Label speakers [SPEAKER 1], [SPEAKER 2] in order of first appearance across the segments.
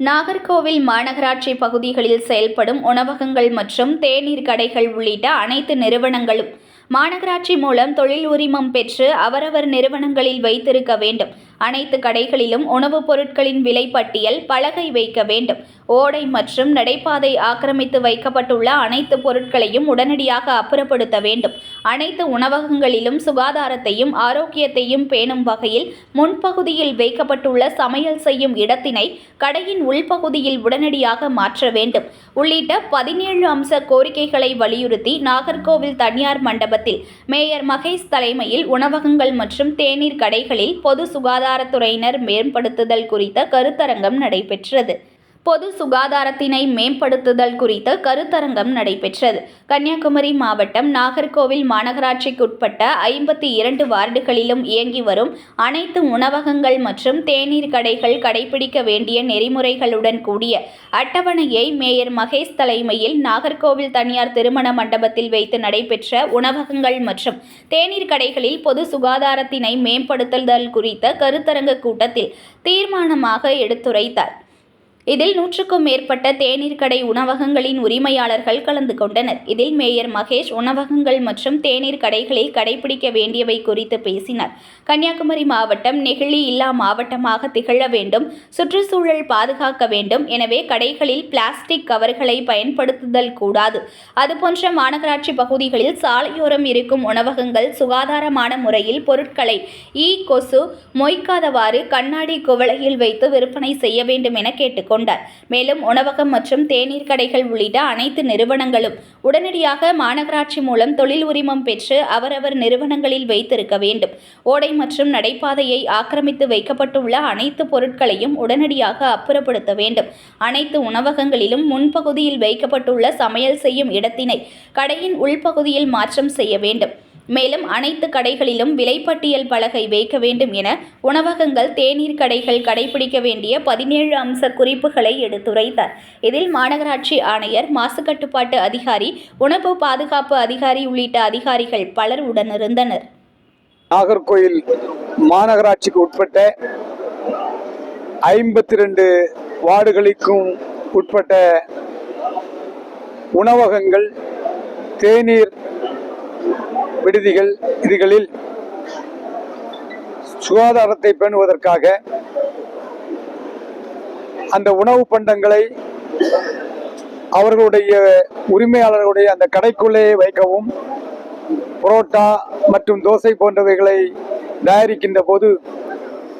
[SPEAKER 1] Nagercoil மாநகராட்சி பகுதிகளில் செயல்படும் உணவகங்கள் மற்றும் தேநீர் கடைகள் உள்ளிட்ட அனைத்து நிறுவனங்களும் மாநகராட்சி மூலம் தொழில் உரிமம் பெற்று அவரவர் நிறுவனங்களில் வைத்திருக்க வேண்டும். அனைத்து கடைகளிலும் உணவுப் பொருட்களின் விலை பட்டியல் பலகை வைக்க வேண்டும். ஓடை மற்றும் நடைபாதை ஆக்கிரமித்து வைக்கப்பட்டுள்ள அனைத்து பொருட்களையும் உடனடியாக அப்புறப்படுத்த வேண்டும். அனைத்து உணவகங்களிலும் சுகாதாரத்தையும் ஆரோக்கியத்தையும் பேணும் வகையில் முன்பகுதியில் வைக்கப்பட்டுள்ள சமையல் செய்யும் இடத்தினை கடையின் உள்பகுதியில் உடனடியாக மாற்ற வேண்டும். உள்ளிட்ட பதினேழு அம்ச கோரிக்கைகளை வலியுறுத்தி நாகர்கோவில் தனியார் மண்டபத்தில் மேயர் மகேஷ் தலைமையில் உணவகங்கள் மற்றும் தேநீர் கடைகளில் பொது சுகாதாரத்துறையினர் மேம்படுத்துதல் குறித்த கருத்தரங்கம் நடைபெற்றது. பொது சுகாதாரத்தினை மேம்படுத்துதல் குறித்த கருத்தரங்கம் நடைபெற்றது. கன்னியாகுமரி மாவட்டம் நாகர்கோவில் மாநகராட்சிக்குட்பட்ட ஐம்பத்தி இரண்டு வார்டுகளிலும் இயங்கி வரும் அனைத்து உணவகங்கள் மற்றும் தேநீர் கடைகள் கடைபிடிக்க வேண்டிய நெறிமுறைகளுடன் கூடிய அட்டவணையை மேயர் மகேஷ் தலைமையில் நாகர்கோவில் தனியார் திருமண மண்டபத்தில் வைத்து நடைபெற்ற உணவகங்கள் மற்றும் தேநீர் கடைகளில் பொது சுகாதாரத்தினை மேம்படுத்துதல் குறித்த கருத்தரங்க கூட்டத்தில் தீர்மானமாக எடுத்துரைத்தார். இதில் நூற்றுக்கும் மேற்பட்ட தேநீர் கடை உணவகங்களின் உரிமையாளர்கள் கலந்து கொண்டனர். இதில் மேயர் மகேஷ் உணவகங்கள் மற்றும் தேநீர் கடைகளில் கடைபிடிக்க வேண்டியவை குறித்து பேசினார். கன்னியாகுமரி மாவட்டம் நெகிழி இல்லா மாவட்டமாக திகழ வேண்டும் சுற்றுச்சூழல் பாதுகாக்க வேண்டும். எனவே கடைகளில் பிளாஸ்டிக் கவர்களை பயன்படுத்துதல் கூடாது. அதுபோன்ற மாநகராட்சி பகுதிகளில் சாலையோரம் இருக்கும் உணவகங்கள் சுகாதாரமான முறையில் பொருட்களை ஈ கொசு மொய்க்காதவாறு கண்ணாடி குவளையில் வைத்து விற்பனை செய்ய வேண்டும் என கேட்டுக்கொண்டார். கொண்டார் மேலும் உணவகம் மற்றும் தேநீர் கடைகள் உள்ளிட்ட அனைத்து நிறுவனங்களும் உடனடியாக மாநகராட்சி மூலம் தொழில் உரிமம் பெற்று அவரவர் நிறுவனங்களில் வைத்திருக்க வேண்டும். ஓடை மற்றும் நடைபாதையை ஆக்கிரமித்து வைக்கப்பட்டுள்ள அனைத்து பொருட்களையும் உடனடியாக அப்புறப்படுத்த வேண்டும். அனைத்து உணவகங்களிலும் முன்பகுதியில் வைக்கப்பட்டுள்ள சமையல் செய்யும் இடத்தினை கடையின் உள்பகுதியில் மாற்றம் செய்ய வேண்டும். மேலும் அனைத்து கடைகளிலும் விலைப்பட்டியல் பலகை வைக்க வேண்டும் என உணவகங்கள் தேநீர் கடைகள் கடைபிடிக்க வேண்டிய பதினேழு அம்ச குறிப்புகளை எடுத்துரைத்தார். இதில் மாநகராட்சி ஆணையர் மாசு கட்டுப்பாட்டு அதிகாரி உணவு பாதுகாப்பு அதிகாரி உள்ளிட்ட அதிகாரிகள் பலர் உடனிருந்தனர்.
[SPEAKER 2] நாகர்கோயில் மாநகராட்சிக்கு உட்பட்ட ஐம்பத்தி ரெண்டு வார்டுகளுக்கும் உட்பட்ட உணவகங்கள் தேநீர் விடுதிகள் இதுகளில் சுகாதாரத்தை பேணுவதற்காக அந்த உணவு பண்டங்களை அவர்களுடைய உரிமையாளர்களுடைய அந்த கடைக்குள்ளே வைக்கவும் புரோட்டா மற்றும் தோசை போன்றவைகளை தயாரிக்கின்ற போது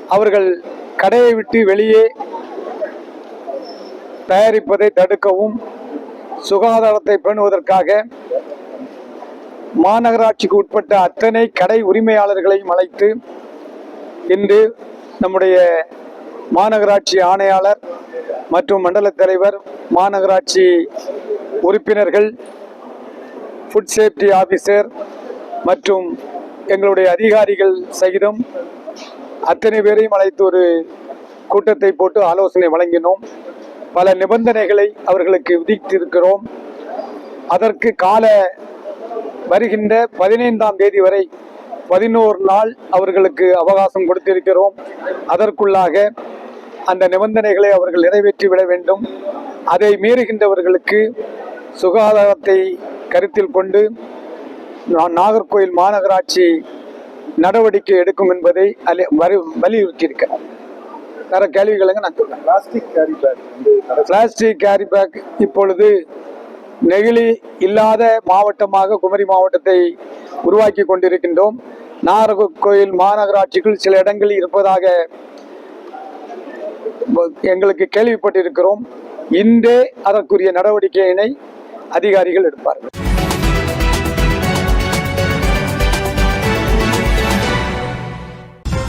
[SPEAKER 2] அவர்கள் கடையை விட்டு வெளியே தயாரிப்பதை தடுக்கவும் சுகாதாரத்தை பேணுவதற்காக மாநகராட்சிக்கு உட்பட்ட அத்தனை கடை உரிமையாளர்களையும் அழைத்து இன்று நம்முடைய மாநகராட்சி ஆணையாளர் மற்றும் மண்டல தலைவர் மாநகராட்சி உறுப்பினர்கள் ஃபுட் சேஃப்டி ஆஃபீஸர் மற்றும் எங்களுடைய அதிகாரிகள் சகிதம் அத்தனை பேரையும் அழைத்து ஒரு கூட்டத்தை போட்டு ஆலோசனை வழங்கினோம். பல நிபந்தனைகளை அவர்களுக்கு விதித்திருக்கிறோம். அதற்கு கால வருகின்ற பதினைந்தாம் தேதி வரை பதினோரு நாள் அவர்களுக்கு அவகாசம் கொடுத்திருக்கிறோம். அதற்குள்ளாக அந்த நிபந்தனைகளை அவர்கள் நிறைவேற்றி விட வேண்டும். அதை மீறுகின்றவர்களுக்கு சுகாதாரத்தை கருத்தில் கொண்டு நான் நாகர்கோயில் மாநகராட்சி நடவடிக்கை எடுக்கும் என்பதை வலியுறுத்தியிருக்கிறேன் வேற கேள்விகளுங்க நான் சொல்றேன்.
[SPEAKER 3] Plastic carry bag
[SPEAKER 2] plastic carry bag இப்பொழுது நெகிழி இல்லாத மாவட்டமாக குமரி மாவட்டத்தை உருவாக்கி கொண்டிருக்கின்றோம். நாகர்கோயில் மாநகராட்சிக்குள் சில இடங்களில் இருப்பதாக எங்களுக்கு கேள்விப்பட்டிருக்கிறோம். இன்றே அதற்குரிய நடவடிக்கையினை அதிகாரிகள் எடுப்பார்கள்.